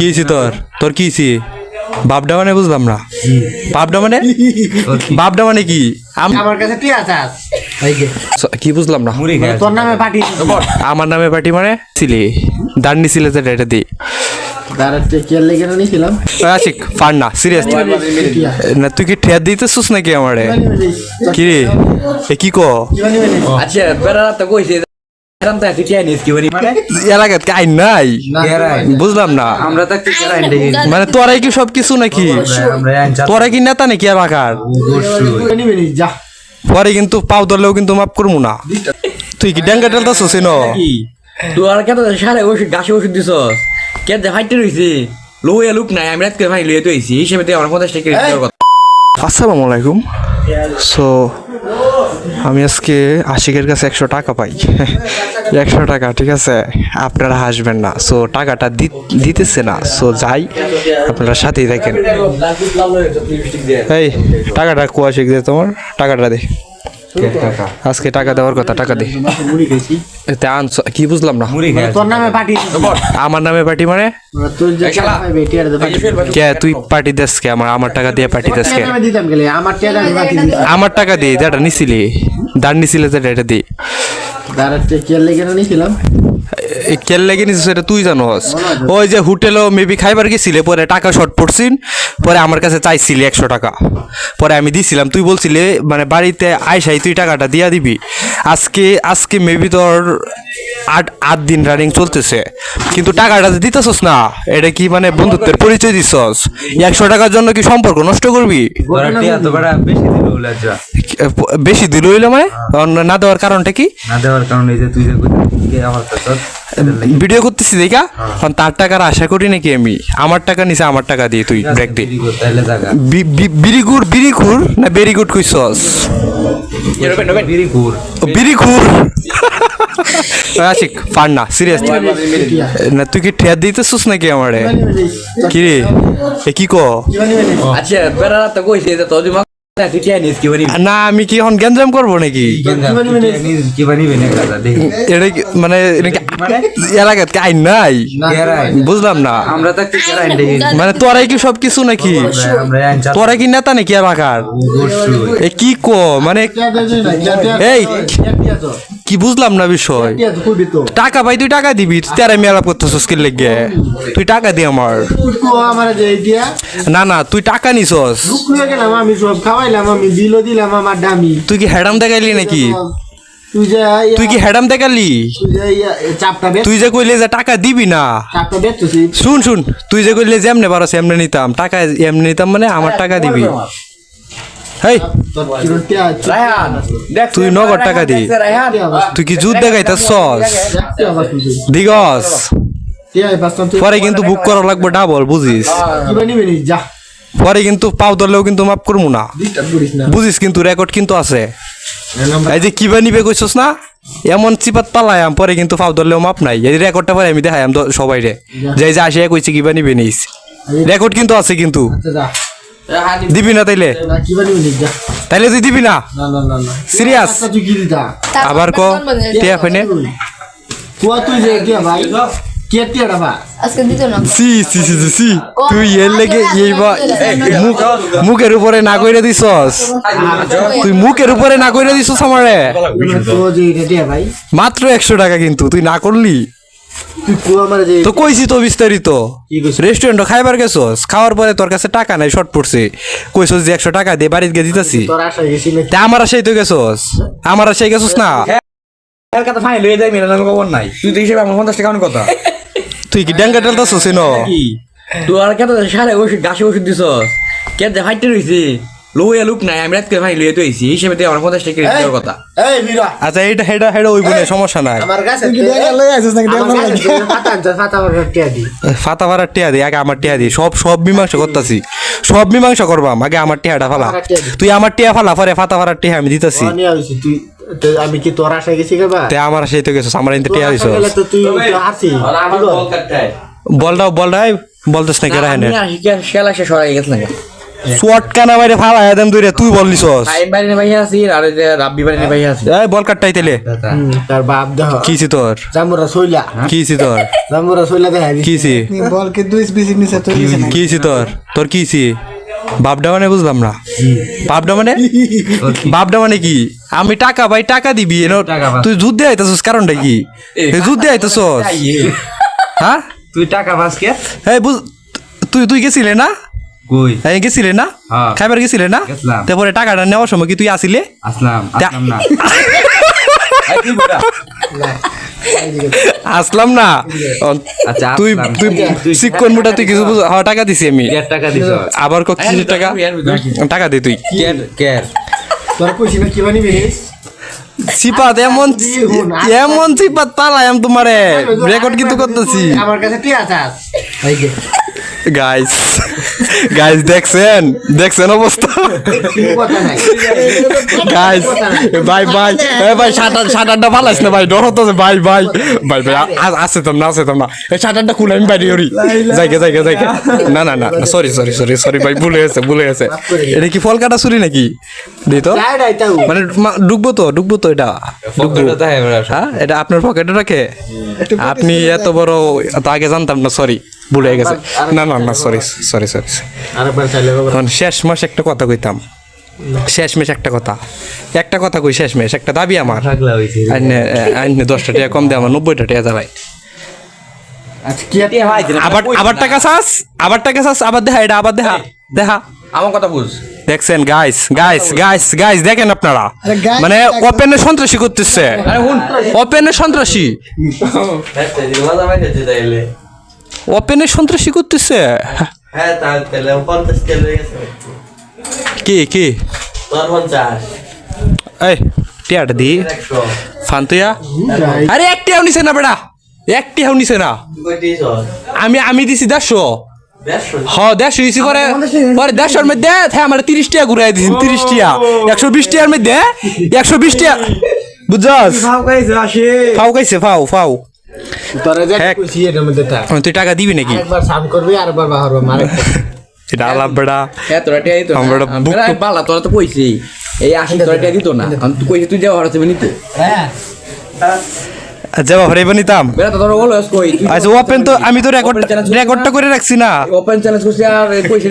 কি হয়েছে তোর? তোর কি হয়েছে? বাপডা মানে বুঝলাম না। বাপডা মানে বাপডা মানে কি? আম- আমার কাছে তুই আছিস কি বুঝলাম না। তোর নামে পাঠিয়ে আমার নামে পার্টি মানে? ছিলে। দান্ডি ছিলে যে এটা দি আশিক ফার না সিরিয়াস। না তুই কি ঠেয়া দিতেছিস নাকি আমারে? কি রে? কি কো? আচ্ছা বেড়া রাত কইছে বুঝলাম না। মানে তোরাই কি নাকি? তোরা কি নেতা নাকি এলাকার পরে কিন্তু পাও ধরলেও কিন্তু মাফ করব না। তুই কি ড্যাঙ্গা টেলতাছিস ন কি? তুই আর সারে ওষুধ গাছে ওষুধ দিছস? কে যে ফাইটে রইছে? লইয়া লুক নাই আমি রাত করে ভাই লইয়া তো হিসেবে আমার পঞ্চাশ টাকা কথা। আসসালামু আলাইকুম। সো আমি আজকে আশিকের কাছে একশো টাকা পাই। একশো টাকা, ঠিক আছে? আপনারা হাসবেন না। সো টাকাটা দিতেছে না। সো যাই, আপনারা সাথেই থাকেন। এই, টাকাটা কুয়াশিক দে তোমার। টাকাটা দে। আজকে টাকা দেওয়ার কথা টাকা দে। কি বুঝলাম না? আমার নামে পার্টি মানে? কে তুই পার্টি দেস কে? আমার আমার টাকা দিয়ে পার্টি দেস কে? আমার দিই টাকা দিয়ে যেটা নিছিলি। দাঁড় নিছিলে যেটা এটা দি। দাঁড়াতে কেয়ার লেগে নিয়েছিলাম কেল লেগে নিছিস এটা তুই জানোস ওই যে হোটেলও মেবি খাইবার গেছিলে, পরে টাকা শর্ট পড়ছিন, পরে আমার কাছে চাইছিলি একশো টাকা। পরে আমি দিছিলাম, তুই বলছিলে মানে বাড়িতে আইসাই তুই টাকাটা দিয়া দিবি। আজকে আজকে মেবি তোর আট আট দিন রানিং চলতেছে। কিন্তু টাকাটা দিতেছস না এটা কি মানে বন্ধুত্বের পরিচয় দিছস? একশো টাকার জন্য কি সম্পর্ক নষ্ট করবি? বেশি দিল হইল মানে? না দেওয়ার কারণটা কি? না দেওয়ার কারণে যে তুই যে ভিডিও করতেছি দেখা? কারণ তার টাকার আশা করি নাকি আমি? আমার টাকা নিছে আমার টাকা দিয়ে তুই ব্রেক দে। জায়গা বিরিগুর না বেরি গুড কইছস? বিড়ি কুর ও, বিরিখুর আশিক ফার না সিরিয়াস না তুই কি ঠেয়া দিতেছিস নাকি আমারে? কি রে? এ কি কো? আচ্ছা বেড়া রাত কইছে যে তোর দিমা তুই না আমি কি এখন গ্যাঞ্জাম করব নাকি? এটা মানে এটা এলাকাত আইন নাই? বুঝলাম না। তো মানে তোরাই কি সব কিছু নাকি? আমরা আনছা তোরা কি নেতা নাকি এলাকার? এ কি কো? মানে এই কি বুঝলাম না বিষয়? টাকা ভাই তুই টাকা দিবি তুই তেরা মেলা করতেছিস কি লেগে? তুই টাকা দি আমার। না না তুই টাকা নিছস। লুকিয়ে আমি সব খাওয়াইলাম আমি দিল দিলাম আমার দামি। তুই কি হেডাম দেখাইলি নাকি? তুই তুই কি হেডাম দেখালি তুই যে কইলে যে টাকা দিবি না। শুন শুন তুই যে কইলে যে এমনি পারস এমনি নিতাম। টাকা এমনি নিতাম মানে আমার টাকা দিবি। হেই। রায়হান দেখ তুই নগদ টাকা দি। তুই কি জুত দেখাইতাস। দিগস। পরে কিন্তু বুক করা লাগবে ডাবল বুঝিস? পরে কিন্তু পাও ধরলেও কিন্তু মাফ করব না। বুঝিস কিন্তু রেকর্ড কিন্তু আছে। এই যে কিবা নিবে কইছস না? এমন চিপাত পালায়াম পরে কিন্তু পাও ধরলেও মাপ নাই। এই রেকর্ডটা পরে আমি দেখাইম দ- সবাই রে যে এই যে আসিয়া কইছে কিবা নিবে নিস। রেকর্ড কিন্তু আছে কিন্তু। আচ্ছা, দিবি। না তাইলে? কি তাইলে তুই দিবি না? না না না না। সিরিয়াস? তুই আবার ক? টিয়া কইনে? কুয়া তুই যে টিয়া ভাই? কে? ভাই। না। সি সি সি সি, সি। তুই এর লেগে এই মুখ মুখের উপরে না কইরা দিছস? তুই মুখের উপরে না কইরা দিছস আমারে? টিয়া মাত্র একশো টাকা কিন্তু তুই না করলি? তো কইছি তো বিস্তারিত। রেস্টুরেন্ট খাইবার গেছস? খাওয়ার পরে তোর কাছে টাকা নাই শর্ট পড়ছে। কইছস যে একশো টাকা দিয়ে বাড়িতে গিয়ে দিতাছি। আমার আশাই তো গেছস। আমার আশাই গেছস না? কথা ফাইন যাই খবর নাই। তুই তো হিসেবে আমার পঞ্চাশ টাকা কথা। তুই কি ড্যাঙ্গা টেলতাছস ন তুই আর সারে ওষুধ গাছে ওষুধ দিছস? কে যে ফাইটে রইছে? লইয়া লুক নাই আমি রাত করে ভাই তো আইছি হিসেবে তুই আমার পঞ্চাশ টাকা দেওয়ার কথা। এই বিরা আচ্ছা এইটা হেডা হেডা ওই বনে সমস্যা নাই। আমার কাছে ফাটা আনছে ফাটা আমার টিয়া দি ফাতা টিয়া দি আগে আমার টিয়া দি। সব সব মীমাংসা করতাছি। সব মীমাংসা করবাম আগে আমার টিয়াটা ফালা। তুই আমার টিয়া ফালা পরে ফাতা ফারা টিয়া আমি দিতাছি। তুই আমি কি তোর আশা গেছি কেবা তে আমার সেই তো গেছস আমার ইনতে টিয়া দিছস। তো তুই হাসি বলটাও বলটাই বলতেছ না কেরা হেনে আমি আর খেলা শেষ হয়ে গেছে না শর্ট কানা মাইরে ফালা একদম তুই তুই বললিস টাইম বাইরে ভাই আছি আর এই রাব্বি বাইরে ভাই আছি। এই বল কাটটাই তেলে। তার বাপ কিছি তোর? জামুরা সইলা কিছি তোর? জামুরা সইলা কিছি বলকে দুই বিসি কিছি তোর? তোর কিছি বাপডা মানে বুঝলাম না। বাপডা মানে? বাপডা মানে কি? আমি টাকা ভাই টাকা দিবি। তুই যুদ্ধে আইতাছস কারণটা কি? যুদ্ধে আইতাছস। হ্যাঁ? তুই টাকা পাস কে? এই বুঝ তুই তুই গেছিলে না? কই? এই গেছিলে না? হ্যাঁ। খাইবার গেছিলে না? তারপরে টাকাটা নেওয়ার সময় কি তুই আসিলে? আসলাম আসলাম না। এই কি বড়া? আসলাম না। আচ্ছা, তুই তুই মুটা তুই কিছু বুঝ- হ্যাঁ টাকা দিছি আমি। টাকা দিছ। আবার ক কিছু টাকা? টাকা। দে তুই। কেয়ার কেয়ার তোর কইছি না কি বানি বেরিস সিপাত এমন এমন সিপাত পালাম তোমারে। রেকর্ড কিন্তু করতেছি। আমার কাছে গাইস গাইস দেখছেন? দেখছেন অবস্থা? গাইস ভাই ভাই এ ভাই সাঁতার সাঁতারটা ফালাইস না ভাই? ডর হতেছে ভাই ভাই ভাই ভাই আ- আসে তো না আছে তো না। এই শাটারটা খুলে আমি বাইরে ওরি জায়গা জায়গা জায়গা না না না সরি সরি সরি সরি ভাই ভুলে গেছে ভুলে গেছে। এটা কি ফল কাটা চুরি নাকি? দি তো। মানে ডুববো তো ডুববো তো এটা। এটা আপনার পকেটে রাখে আপনি এত বড় এত আগে জানতাম না সরি ভুলে গেছে। না না না সরি সরি সরি শেষ মাস একটা কথা কইতাম। শেষ মেশ একটা কথা। একটা কথা কই শেষ মেশ একটা দাবি আমার। আইনে আইনে দশটা টাকা কম দে আমার নব্বইটা টাকা যাবাই আচ্ছা আবার আবার টাকা চাস? আবার টাকা চাস? আবার দেখা এটা আবার দেখা দেখা আমার কথা বুঝ। দেখছেন গাইস গাইস গাইস গাইস দেখেন আপনারা। মানে ওপেনে সন্ত্রাসী করতেছে। ওপেনে সন্ত্রাসী। ওপেনে সন্ত্রাসী করতেছে। কি কি? এই টিয়াটা দি। ফান্তুয়া। আরে একটি হাও নিছে না বেড়া। একটি হাও নিছে না। আমি আমি দিছি দেড়শো দেড়শো হ দেড়শো দিছি পরে পরে দেড়শোর মধ্যে হ্যাঁ আমার তিরিশ টাকা ঘুরাই দিছি তিরিশ টাকা একশো বিশ টাকার মধ্যে একশো বিশ টাকা বুঝছস? ভাও ফাও খাইছে ফাও ফাও হ্যাঁ। কইছি এর মধ্যে থাক। তুই টাকা দিবি নাকি? একবার সাম করবি আরেকবার বাহার মারে এটা আলাপ বেড়া। হ্যাঁ তোরা টিয়া দিত আমরা না বালা তোরা তো কইছি। এই আসি তোরা দিত না। তুই কইছি তুই যাওয়া হচ্ছে নিতে। হ্যাঁ। বেটা তোরা বলো কই আচ্ছা ওপেন তো আমি তো রেকর্ড করছিস রেকর্ডটা করে রাখছি না। ওপেন চ্যালেঞ্জ করছি আর কইছে